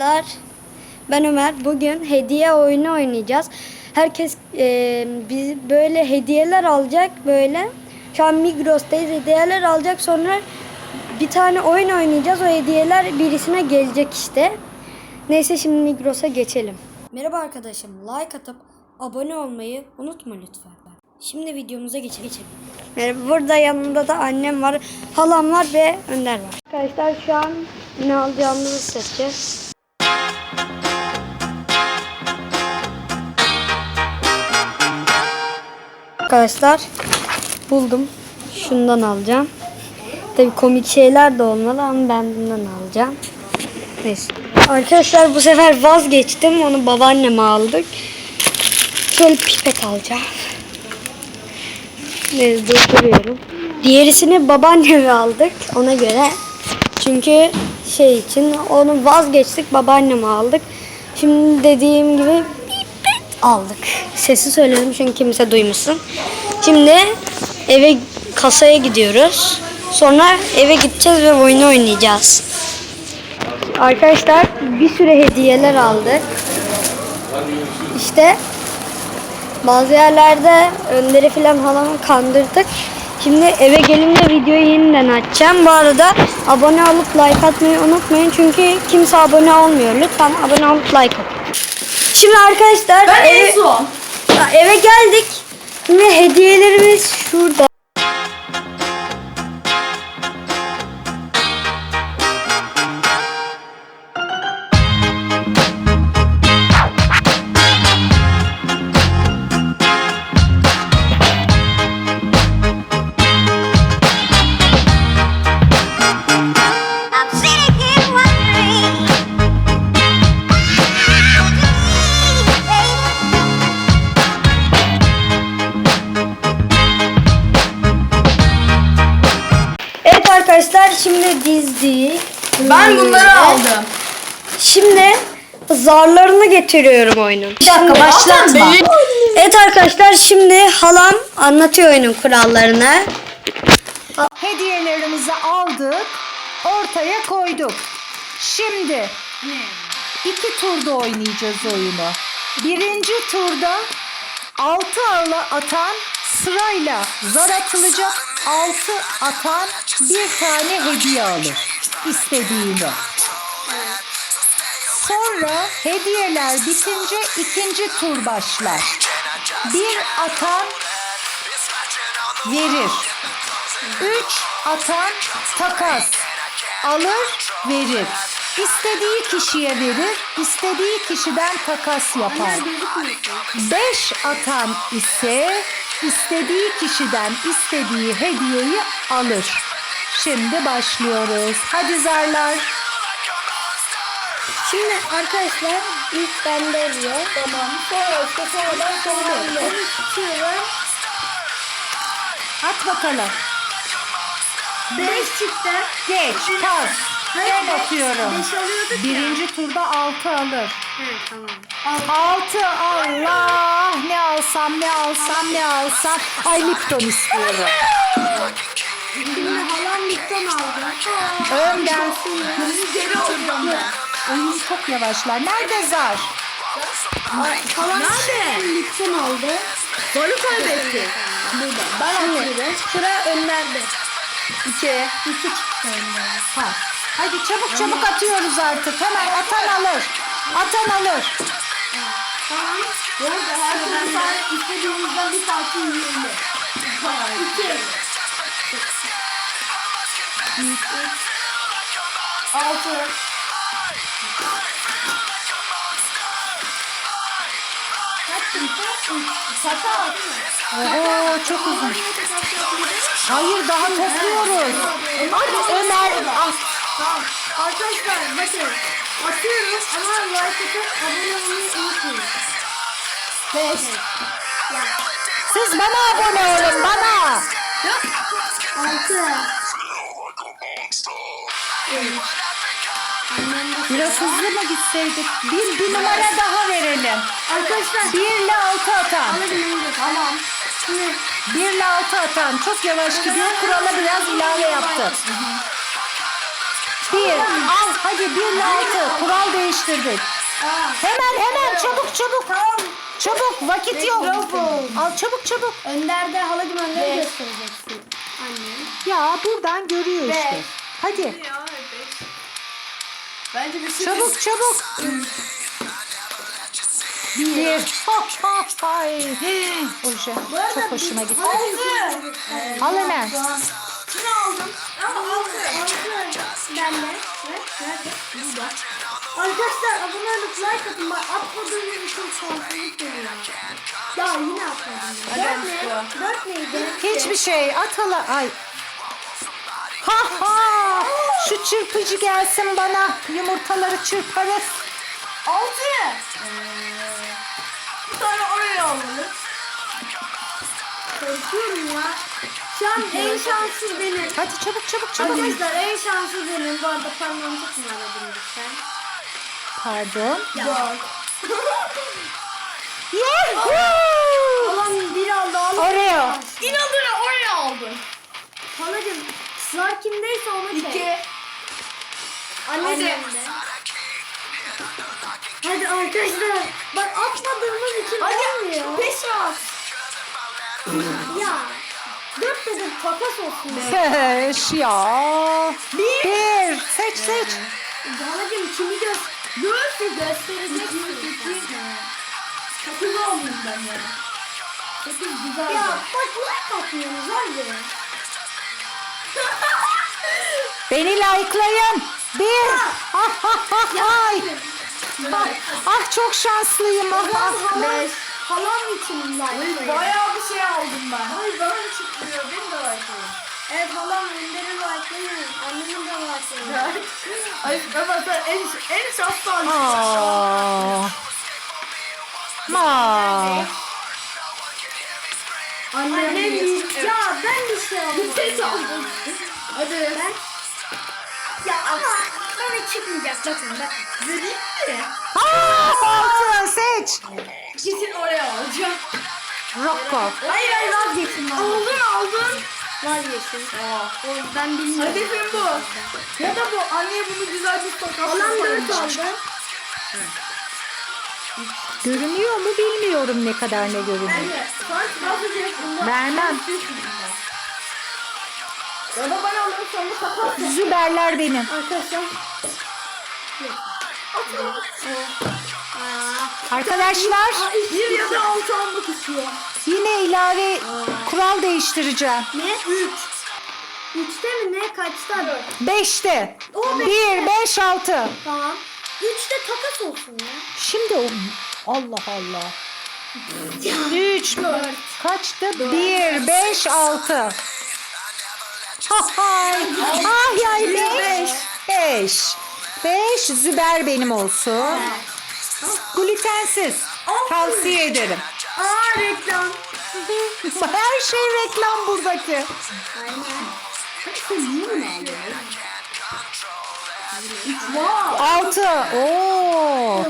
Arkadaşlar ben Ömer. Bugün hediye oyunu oynayacağız. Herkes e, biz böyle hediyeler alacak böyle. Şu an Migros'tayız. Hediyeler alacak sonra bir tane oyun oynayacağız. O hediyeler birisine gelecek işte. Neyse şimdi Migros'a geçelim. Merhaba arkadaşım. Like atıp abone olmayı unutma lütfen. Şimdi videomuza geçe- geçelim. Merhaba. Burada yanımda da annem var, halam var ve Önder var. Arkadaşlar şu an ne alacağımızı seçeceğiz. Arkadaşlar buldum. Şundan alacağım. Tabii komik şeyler de olmalı ama ben bundan alacağım. Neyse. Arkadaşlar bu sefer vazgeçtim. Onu babaanneme aldık. Şöyle pipet alacağım. Neyse durduruyorum. Diğerisini babaanneme aldık. Ona göre. Çünkü şey için onu vazgeçtik. Babaanneme aldık. Şimdi dediğim gibi aldık. Sesi söyledim çünkü kimse duymasın. Şimdi eve kasaya gidiyoruz. Sonra eve gideceğiz ve oyunu oynayacağız. Arkadaşlar bir sürü hediyeler aldık. İşte bazı yerlerde Önder'i falan falan kandırdık. Şimdi eve gelince videoyu yeniden açacağım. Bu arada abone olup like atmayı unutmayın. Çünkü kimse abone olmuyor. Lütfen abone olup like atın. Şimdi arkadaşlar Ben eve, en son. Ya, eve geldik. Şimdi hediyelerimiz şurada. Şimdi dizdik. Ben bunları aldım. Şimdi zarlarını getiriyorum oyunun. Bir dakika başlatma. Evet arkadaşlar şimdi halam anlatıyor oyunun kurallarını. Hediyelerimizi aldık, ortaya koyduk. Şimdi iki turda oynayacağız oyunu. Birinci turda altı ala atan sırayla zar atılacak. Altı atan bir tane hediye alır istediğini. Sonra hediyeler bitince ikinci tur başlar. Bir atan verir. Üç atan takas. Alır, verir. İstediği kişiye verir, istediği kişiden takas yapar. Beş atan ise istediği kişiden istediği hediyeyi alır. Şimdi başlıyoruz. Hadi zarlar. Şimdi arkadaşlar ilk bende oluyor. Tamam. Sonra işte sonradan sonra At bakalım. Beş çıktı. Geç, pas. Ben beş- atıyorum. beş alıyorduk ya. Birinci turda altı alır. Evet tamam. Altı Allah ne alsam ne alsam ne alsam ay Lipton istiyorum. Şimdi halam Lipton aldı. Önden geri oturacağım Oyun çok yavaşlar. Nerede zar? Halam Nerede? Lipton aldı. Golü kaybetti. Burada. Ben atıyorum. Sıra Önder'de. İki. İki çıktı önden. Pas. Hadi çabuk çabuk atıyoruz artık. Hemen atan alır. Atan alır. Tamam. Bu arada her türlü sen istediğimizden bir parça yiyelim. İki. Altı. Kaç çıktı? Üç. Sakat. Oo çok uzun. Hayır daha topluyoruz. Hadi Ömer at. Arkadaşlar bakın. Atıyoruz ama like atıp abone olmayı unutmayın. Beş. Siz bana abone olun bana. Altı. Biraz hızlı mı gitseydik? Bir, bir numara daha verelim. Arkadaşlar. Bir ile altı atan. Tamam. Şimdi Bir ile altı atan. Çok yavaş gidiyor. Kurala biraz ilave yaptı. Bir. Al hadi birle altı. Kural değiştirdik. Hemen hemen çabuk çabuk. Çabuk vakit yok. Al çabuk çabuk. Önder'de halacım önleri göstereceksin. Annem. Ya buradan görüyor işte. Hadi çabuk çabuk. Bir. Ay. Oje, Çok hoşuma gitti. Al hemen. Şunu aldım. Ama altı. Ben nerede? Burada. Arkadaşlar abone olup like atın. Bak atmadığınız için şanssızlık geliyor. Ya yine atmadım. Dört ne? Dört neydi? Hiçbir şey at hala. Ay. Ha ha. Şu çırpıcı gelsin bana. Yumurtaları çırparız. Altı. Bir tane oraya aldım. Korkuyorum ya. Şu an en şanssız benim. Hadi çabuk çabuk çabuk. Arkadaşlar en şanssız benim. Bu arada parmağımı tutmayalım lütfen. Pardon. Dört. Ulan bir aldı aldı. Oreo. İnadına oraya aldım. Halacım sıra kimdeyse onu çek. İki. Annem de. Hadi arkadaşlar. Bak atmadığımız için olmuyor. Beş var. Ya. Dört dedim takas olsun. Beş ya. Bir. Seç seç. Halacım kimi göz göğsü göstereceksin. Sakız aldım ben ya. Sakız güzel. Ya bak like atmıyorsunuz hadi. Beni likelayın. Bir. Ah, ah, ah, ay. Ah, ah çok şanslıyım. Ah, ah. Halam, halam için like. Bayağı bir şey aldım ben. Hayır bana da çıkmıyor. Beni de var Evet halam Önder'i likelayın. Annemin de likelayın. Ay ama sen en, en şanslı. Aa. Ma. Annem büyük. Ya ben bir şey almadım. Ses aldım. Hadi. Ben ya ama bana çıkmayacak bakın ben. Vereyim mi? Aa, altı seç. Kesin oraya alacağım. Rocco. Hayır hayır vazgeçin valla. Aldın aldın. Vazgeçin. O ben bilmiyorum. Hedefim bu. Ya da bu. Anneye bunu güzel bir Halam yaparım. dört aldı. Görünüyor mu bilmiyorum ne kadar ne görünüyor. Anne. Sen nasıl bunda? Vermem. Ya da ben alırım sonra takas. Züberler benim. Arkadaşlar. Arkadaşlar Bir ya da altı almak istiyor. Yine ilave kural değiştireceğim. Ne? Üç. Üçte mi ne? Kaçta? Dört. Beşte. O. Bir, beş, altı. Tamam. Üçte takas olsun ya. Şimdi o... Allah Allah. Üç, kaçtı? Bir, beş, altı. Ay, ay, ay, beş. Beş. Beş, Züber benim olsun. Glutensiz. Tavsiye ederim. Aa reklam. Her şey reklam buradaki. Aynen. Altı. Oo.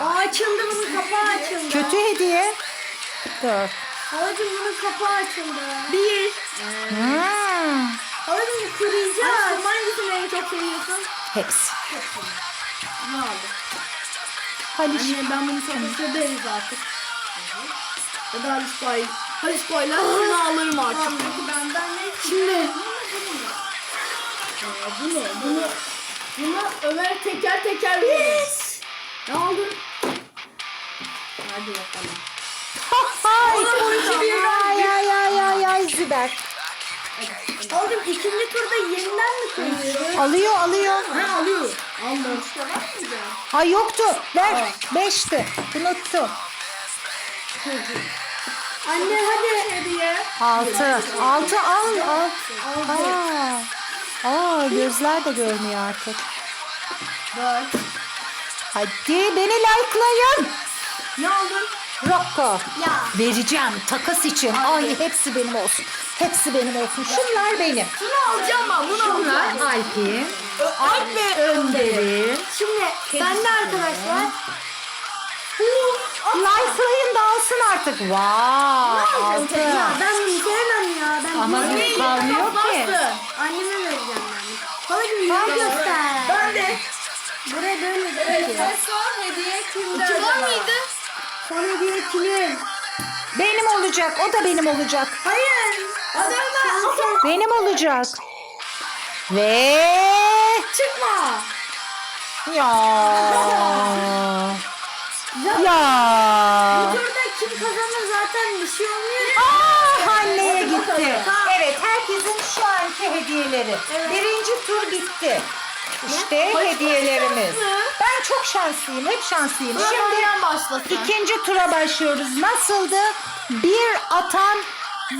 Aa açıldı bunun kapağı açıldı. Kötü hediye. Dört. Halacım bunun kapağı açıldı. Bir. Hmm. Halacım kuruyacağız. Hangisini en çok seviyorsun? Hepsi. Ne aldım? Haliç. Anne ben bunu takas ederiz artık. Ya da Halis Bay. Halis Bay'la şunu alırım artık. Benden ne? Şimdi. bu ne? Bunu, bunu Ömer teker teker veririz. Ne aldın? Hadi bakalım. Ay, Oğlum, bu iki bir ay, ay, ay, ay, ay, Züber. Oğlum ikinci turda yeniden mi koyuyoruz? Alıyor, alıyor. Ha alıyor. Ay yoktu. Ver. Beşti. Unuttum. Anne hadi. Hediye. Altı. Altı al, al. Aa. Aa, gözler de görmüyor artık. Dört. Hadi beni likelayın. Ne aldın? Rocco. Ya. Vereceğim takas için. Ay hepsi benim olsun. Hepsi benim olsun. Şunlar benim. Bunu alacağım ben. Bunu Şunlar alacağım. Alp'in. Alp ve Önder'in. Şimdi ben de arkadaşlar. Likelayın da alsın artık. Wow. Altı. Ya ben bunu sevmem ya. Ben Ama bunu bu kalmıyor ki. anneme vereceğim ben. Hala Sen göster. Ben de. Buraya böyle En son hediye kimde acaba? mıydı? Son hediye kimin? Benim olacak. O da benim olacak. Hayır. Ömer. Benim olacak. Ve Çıkma. ya. Ya. Burada kim kazanır zaten bir şey olmuyor. Ah anneye gitti. Evet herkesin şu anki hediyeleri. Birinci tur bitti. İşte Başka hediyelerimiz. Ben çok şanslıyım. Hep şanslıyım. Şimdi Şimdi başlasın. ikinci tura başlıyoruz. Nasıldı? Bir atan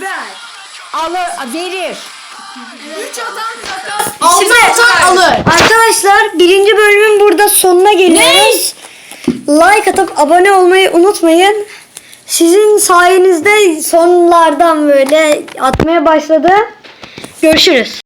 Ver. alır, verir. Üç atan takas. Altı atan alır. Arkadaşlar birinci bölümün burada sonuna geliyoruz. Like atıp abone olmayı unutmayın. Sizin sayenizde sonlardan böyle atmaya başladı. Görüşürüz.